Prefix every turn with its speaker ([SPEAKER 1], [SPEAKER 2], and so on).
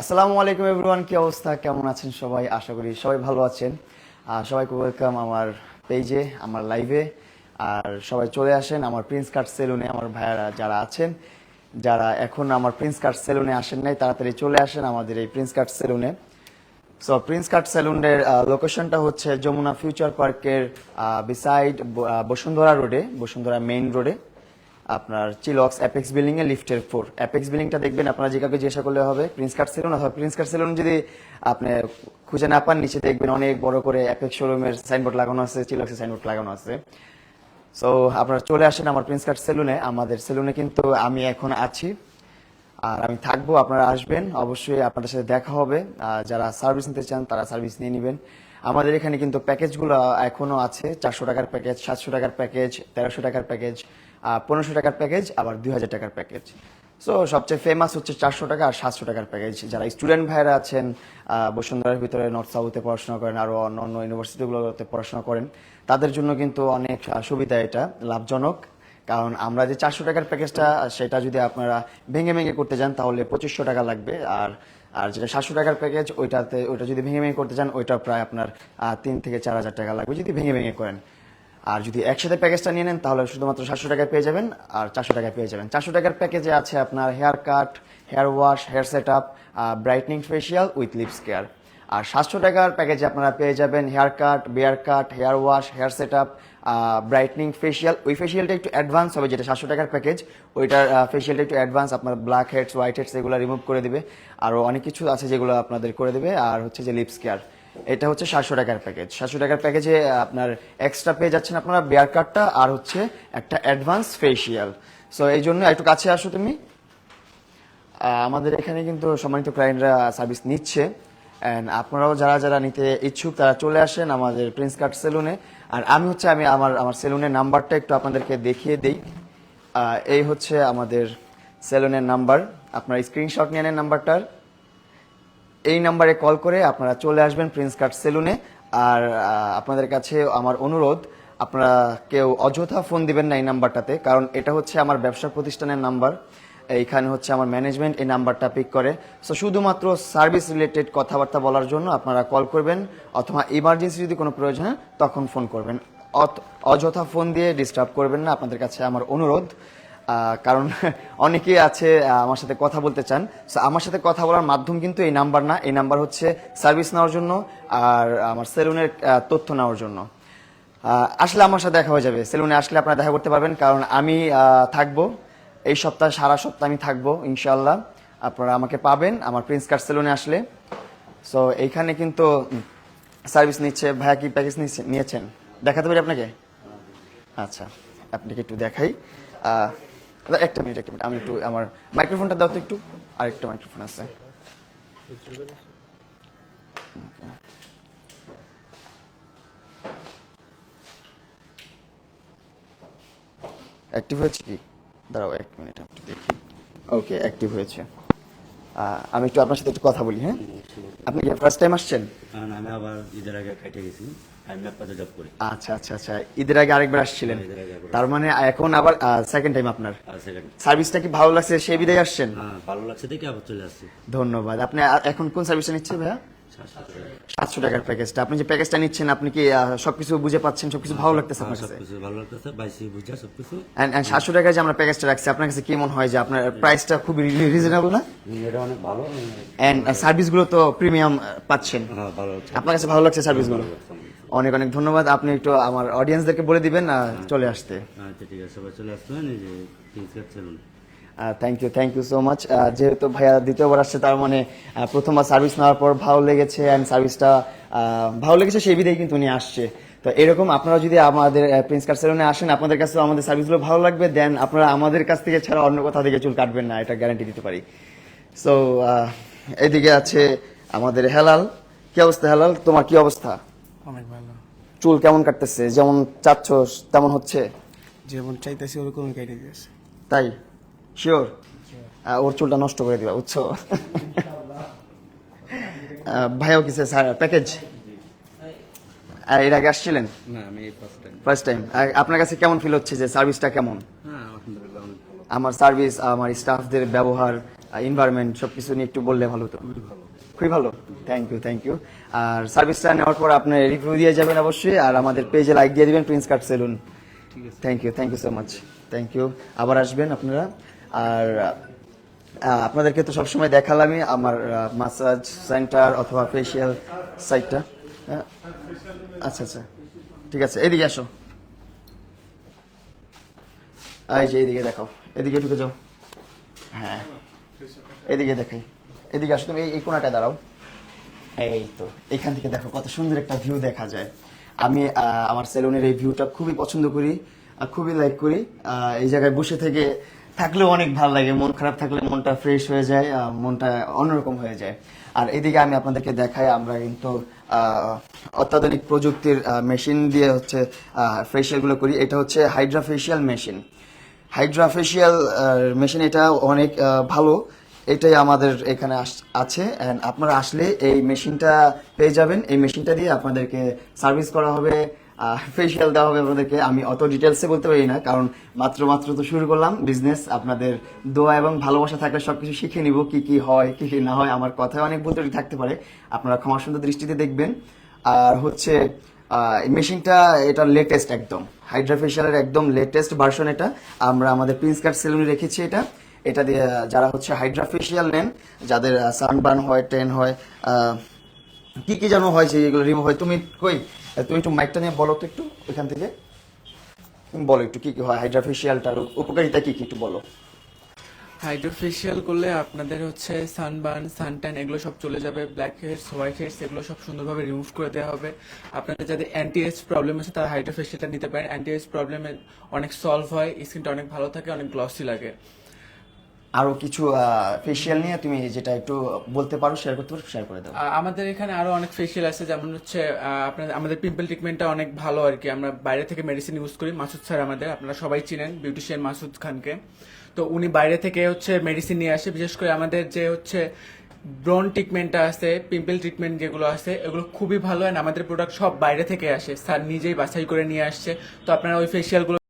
[SPEAKER 1] আসসালামু আলাইকুম এভরিওয়ান, কি অবস্থা? কেমন আছেন সবাই? আশা করি সবাই ভালো আছেন। আর সবাইকে ওয়েলকাম আমার পেজে, আমার লাইভে। আর সবাই চলে আসেন আমার প্রিন্স কার্ড সেলুনে, আমার ভাইয়ারা যারা আছেন, যারা এখন আমার প্রিন্স কার্ড সেলুনে আসেন নাই, তাড়াতাড়ি চলে আসেন আমাদের এই প্রিন্স কার্ড সেলুনে। সো প্রিন্স কার্ড সেলুনের লোকেশনটা হচ্ছে যমুনা ফিউচার পার্কের বিসাইড বসুন্ধরা রোডে বসুন্ধরা মেইন রোডে আপনার চিলক্স অ্যাপেক্স বিল্ডিং এ লিফটের ফোর অ্যাপেক্স বিল্ডিংটা দেখবেন আপনারা যে কাউকে জিজ্ঞাসা করলে হবে প্রিন্স কার্ড সেলুন অথবা প্রিন্স কার্ড সেলুন যদি আপনি খুঁজে না পান, নিচে দেখবেন অনেক বড় করে অ্যাপেক্স শোরুমের সাইনবোর্ড লাগানো আছে চিলক্সের সাইনবোর্ড লাগানো আছে। সো আপনারা চলে আসেন আমার প্রিন্স কার্ড সেলুনে আমাদের সেলুনে কিন্তু আমি এখন আছি। আর আমি থাকব, আপনারা আসবেন। অবশ্যই আপনাদের সাথে দেখা হবে। যারা সার্ভিস নিতে চান, তারা সার্ভিস নিয়ে নেবেন। আমাদের এখানে কিন্তু প্যাকেজগুলো এখনও আছে। চারশো টাকার প্যাকেজ সাতশো টাকার প্যাকেজ তেরোশো টাকার প্যাকেজ পনেরোশো টাকার প্যাকেজ আবার দুই হাজার টাকার প্যাকেজ সো সবচেয়ে ফেমাস হচ্ছে চারশো টাকা আর সাতশো টাকার প্যাকেজ যারা স্টুডেন্ট ভাইরা আছেন বসুন্ধরার ভিতরে নর্থ সাউথে পড়াশোনা করেন আরও অন্য অন্য ইউনিভার্সিটিগুলোতে পড়াশোনা করেন, তাদের জন্য কিন্তু অনেক সুবিধা এটা, লাভজনক। কারণ আমরা যে চারশো টাকার প্যাকেজটা সেটা যদি আপনারা ভেঙে ভেঙে করতে যান, তাহলে পঁচিশশো টাকা লাগবে। আর আর যেটা সাতশো টাকার প্যাকেজ ওইটাতে, ওইটা যদি ভেঙে ভেঙে করতে চান ওইটা প্রায় আপনার তিন থেকে চার হাজার টাকা লাগবে যদি ভেঙে ভেঙে করেন। আর যদি একসাথে প্যাকেজটা নিয়ে নেন, তাহলে শুধুমাত্র সাতশো টাকায় পেয়ে যাবেন আর চারশো টাকায় পেয়ে যাবেন। চারশো টাকার প্যাকেজে আছে আপনার hair cut, hair wash, hair set up brightening facial with lips care. আর সাতশো টাকার প্যাকেজে আপনারা পেয়ে যাবেন hair cut, beard cut, hair wash, hair set up brightening facial. ওই ফেশিয়ালটা একটু অ্যাডভান্স হবে, যেটা সাতশো টাকার প্যাকেজ। ওইটার ফেশিয়ালটা একটু অ্যাডভান্স আপনার ব্ল্যাক হেডস, হোয়াইট হেডস এগুলো রিমুভ করে দিবে। আরও অনেক কিছু আছে যেগুলো আপনাদের করে দেবে। আর হচ্ছে যে লিপস কেয়ার। এটা হচ্ছে সাতশো টাকার প্যাকেজ। সাতশো টাকার প্যাকেজে আপনার এক্সট্রা পেয়ে যাচ্ছেন আপনারা বেয়ার কাটটা আর হচ্ছে একটা অ্যাডভান্স ফেসিয়াল সো এই জন্য একটু কাছে আসো তুমি। আমাদের এখানে কিন্তু সম্মানিত ক্লায়েন্টরা সার্ভিস নিচ্ছে। অ্যান্ড আপনারাও যারা যারা নিতে ইচ্ছুক, তারা চলে আসেন আমাদের প্রিন্স কার্ড সেলুনে আর আমি হচ্ছে, আমি আমার আমার সেলুনের নাম্বারটা একটু আপনাদেরকে দেখিয়ে দিই। এই হচ্ছে আমাদের সেলুনের নাম্বার। আপনার স্ক্রিনশট নিয়ে নেন নাম্বারটার। এই নাম্বারে কল করে আপনারা চলে আসবেন প্রিন্স কার্ড সেলুনে আর আপনাদের কাছে আমার অনুরোধ, আপনারা কেউ অযথা ফোন দিবেন না এই নাম্বারটাতে, কারণ এটা হচ্ছে আমার ব্যবসা প্রতিষ্ঠানের নাম্বার। এইখানে হচ্ছে আমার ম্যানেজমেন্ট এই নাম্বারটা পিক করে। সো শুধুমাত্র সার্ভিস রিলেটেড কথাবার্তা বলার জন্য আপনারা কল করবেন, অথবা ইমার্জেন্সি যদি কোনো প্রয়োজন হয়, তখন ফোন করবেন। অযথা ফোন দিয়ে ডিস্টার্ব করবেন না, আপনাদের কাছে আমার অনুরোধ। কারণ অনেকেই আছে আমার সাথে কথা বলতে চান। So, আমার সাথে কথা বলার মাধ্যম কিন্তু এই নাম্বার না। এই নাম্বার হচ্ছে সার্ভিস নেওয়ার জন্য আর আমার সেলুনের তথ্য নেওয়ার জন্য। আসলে আমার সাথে দেখা হয়ে যাবে। সেলুনে আসলে আপনারা দেখা করতে পারবেন কারণ আমি থাকব। এই সপ্তাহ সারা সপ্তাহ আমি থাকব ইনশাল্লাহ আপনারা আমাকে পাবেন আমার প্রিন্স কার্ড সেলুনে আসলে। সো এইখানে কিন্তু সার্ভিস নিচ্ছে ভাইয়া কি প্যাকেজ নিয়েছেন? দেখাতে পারি আপনাকে? আচ্ছা আপনাকে একটু দেখাই। একটা মিনিট একটা মিনিট। আমি একটু আমার মাইক্রোফোনটা দাও তো একটু। আর একটা মাইক্রোফোন আছে। অ্যাক্টিভ হয়েছে কি? দাঁড়াও এক মিনিট, আমি দেখি। ওকে অ্যাক্টিভ হয়েছে। আমি একটু আপনার সাথে একটু কথা বলি হ্যাঁ? আপনি কি ফার্স্ট টাইম আসছেন?
[SPEAKER 2] কারণ আমি আবার ঈদের আগে কেটে গেছি।
[SPEAKER 1] আচ্ছা আচ্ছা আচ্ছা। ঈদের আগে আরেকবার আসছিলেন।
[SPEAKER 2] আগে
[SPEAKER 1] তার মানে এখন আবার সেকেন্ড টাইম আপনার। সার্ভিসটা কি ভালো লাগছে? সেই বিদায় আসছেন?
[SPEAKER 2] হ্যাঁ ভালো লাগছে দেখে আবার চলে আসছি।
[SPEAKER 1] ধন্যবাদ। আপনি এখন কোন সার্ভিসটা নিচ্ছে ভাইয়া?
[SPEAKER 2] সাতশো
[SPEAKER 1] টাকার প্যাকেজটা আপনি যে প্যাকেজটা নিচ্ছেন আপনি কি সবকিছু বুঝে পাচ্ছেন? সবকিছু ভালো লাগতেছে আপনার
[SPEAKER 2] হ্যাঁ,
[SPEAKER 1] কাছে?
[SPEAKER 2] সবকিছু ভালো লাগতেছে বাইশি বুঝা সবকিছু।
[SPEAKER 1] এন্ড সাতশো টাকায় যে আমরা প্যাকেজটা রাখছি আপনার কাছে কি মনে হয় যে আপনার প্রাইসটা খুব রিজনেবল না?
[SPEAKER 2] এটা অনেক ভালো।
[SPEAKER 1] এন্ড সার্ভিসগুলো তো প্রিমিয়াম পাচ্ছেন।
[SPEAKER 2] হ্যাঁ
[SPEAKER 1] আপনার কাছে ভালো লাগছে সার্ভিসগুলো অনেক অনেক ধন্যবাদ। আপনি একটু আমার অডিয়েন্সদেরকে বলে দিবেন চলে আসতে।
[SPEAKER 2] আচ্ছা ঠিক আছে সবাই চলে আসবেন এই যে
[SPEAKER 1] thank you thank you so much যেহেতু ভাইয়া দ্বিতীয়বার আসছে তার মানে প্রথমবার সার্ভিস নেওয়ার পর ভালো লেগেছে অ্যান্ড সার্ভিসটা ভালো লেগেছে সেই বিধেই কিন্তু উনি আসছে। তো এরকম আপনারা যদি আমাদের প্রিন্স কার সেলুনে আসেন আপনাদের কাছে আমাদের সার্ভিসগুলো ভালো লাগবে দেন আপনারা আমাদের কাছ থেকে ছাড়া অন্য কোথাও থেকে চুল কাটবেন না এটা গ্যারান্টি দিতে পারি। সো এদিকে আছে আমাদের হেলাল। কি অবস্থা হেলাল? তোমার কি অবস্থা?
[SPEAKER 3] অনেক ভালো।
[SPEAKER 1] চুল কেমন কাটতেছে? যেমন চাচ্ছ তেমন হচ্ছে?
[SPEAKER 3] যেমন চাইতেছি ওরকমই কেটে দিয়েছে।
[SPEAKER 1] তাই? শিওর ওর চুলটা নষ্ট করে দিবা বুঝছ? ভাইও কিছু স্যার? প্যাকেজ? এর আগে আসছিলেন?
[SPEAKER 2] না আমি ফার্স্ট টাইম
[SPEAKER 1] আপনার কাছে কেমন ফিল হচ্ছে যে সার্ভিসটা কেমন?
[SPEAKER 2] হ্যাঁ
[SPEAKER 1] আমার সার্ভিস আমার স্টাফদের ব্যবহার এনভায়রনমেন্ট সবকিছু নিয়ে একটু বললে ভালো হতো। খুবই ভালো। থ্যাংক ইউ থ্যাংক ইউ আর সার্ভিসটা নেওয়ার পর আপনি রিভিউ দিয়ে যাবেন অবশ্যই আর আমাদের পেজে লাইক দিয়ে দিবেন prince cut salon thank you thank you so much thank you আবার আসবেন আপনারা। আর আপনাদেরকে তো সবসময় দেখালামই আমার মাসাজ সেন্টার অথবা ফেসিয়াল সাইটটা হ্যাঁ? আচ্ছা আচ্ছা। ঠিক আছে, এদিকে আসো। এই যে এদিকে দেখাও। এদিকে ঢুকে যাও। হ্যাঁ। এদিকে দেখাই। এদিকে আসো, তুমি এই- কোনাটায় দাঁড়াও। এই তো, এখান থেকে দেখো কত সুন্দর একটা ভিউ দেখা যায়। আমি আমার সেলুনের এই ভিউটা খুবই পছন্দ করি খুবই লাইক করি। এই জায়গায় বসে থেকে থাকলেও অনেক ভালো লাগে, মন খারাপ থাকলে মনটা ফ্রেশ হয়ে যায় মনটা অন্যরকম হয়ে যায়। আর এদিকে আমি আপনাদেরকে দেখাই, আমরা কিন্তু অত্যাধুনিক প্রযুক্তির মেশিন দিয়ে হচ্ছে ফেশিয়ালগুলো করি। এটা হচ্ছে hydra facial machine hydra facial machine এটা অনেক ভালো। এটাই আমাদের এখানে আছে। And আপনারা আসলে এই মেশিনটা পেয়ে যাবেন। এই মেশিনটা দিয়ে আপনাদেরকে সার্ভিস করা হবে। ফেশিয়াল দেওয়া হবে আপনাদেরকে। আমি অত ডিটেলসে বলতে পারি না, কারণ মাত্র মাত্র তো শুরু করলাম বিজনেস আপনাদের দোয়া এবং ভালোবাসা থাকলে সবকিছু শিখে নিব, কি কি হয়, কি কি না হয়, আমার কথায় অনেক ভুল থাকতে পারে। আপনারা ক্ষমা সুন্দর দৃষ্টিতে দেখবেন। আর হচ্ছে মেশিনটা, এটা লেটেস্ট একদম। হাইড্রা ফেশিয়ালের একদম লেটেস্ট ভার্সন এটা। আমরা আমাদের প্রিন্স কাট সেলুনে রেখেছি এটা। এটা দিয়ে, যারা হচ্ছে হাইড্রা ফেশিয়াল নেন, যাদের সানবার্ন হয় টেন হয় কি কি যেন হয় এগুলো রিমুভ হয়। তুমি কই, তুমি একটু মাইকটা নিয়ে বলো তো একটু এখান থেকে। তুমি বলো একটু কি কি হয় হাইড্রা ফেশিয়ালটার উপকারিতা কি কি একটু বলো।
[SPEAKER 4] হাইড্রোফেশিয়াল করলে আপনাদের হচ্ছে সানবার্ন সানট্যান এগুলো সব চলে যাবে। ব্ল্যাক হেডস হোয়াইট হেডস এগুলো সব সুন্দরভাবে রিমুভ করে দেওয়া হবে। আপনাদের যাদের অ্যান্টি এজ প্রবলেম আছে তারা হাইড্রোফেশিয়ালটা নিতে পারেন। অ্যান্টি এজ প্রবলেমে অনেক সলভ হয় স্কিনটা অনেক ভালো থাকে, অনেক গ্লসি লাগে।
[SPEAKER 1] আরও কিছু ফেশিয়াল নিয়ে তুমি যেটা একটু বলতে পারো শেয়ার করতে পারো শেয়ার করে দাও।
[SPEAKER 4] আমাদের এখানে আরও অনেক ফেশিয়াল আছে যেমন হচ্ছে আহ, আপনাদের আমাদের পিম্পল ট্রিটমেন্টটা অনেক ভালো আর কি। আমরা বাইরে থেকে মেডিসিন ইউজ করি মাসুদ স্যার আমাদের আপনারা সবাই চিনেন বিউটিশিয়ান মাসুদ খানকে। তো উনি বাইরে থেকে হচ্ছে মেডিসিন নিয়ে আসে বিশেষ করে আমাদের যে হচ্ছে ব্রন ট্রিটমেন্টটা আছে পিম্পল ট্রিটমেন্ট যেগুলো আছে এগুলো খুবই ভালো and আমাদের প্রোডাক্ট সব বাইরে থেকে আসে। স্যার নিজেই বাছাই করে নিয়ে আসছে। তো আপনারা ওই ফেশিয়ালগুলো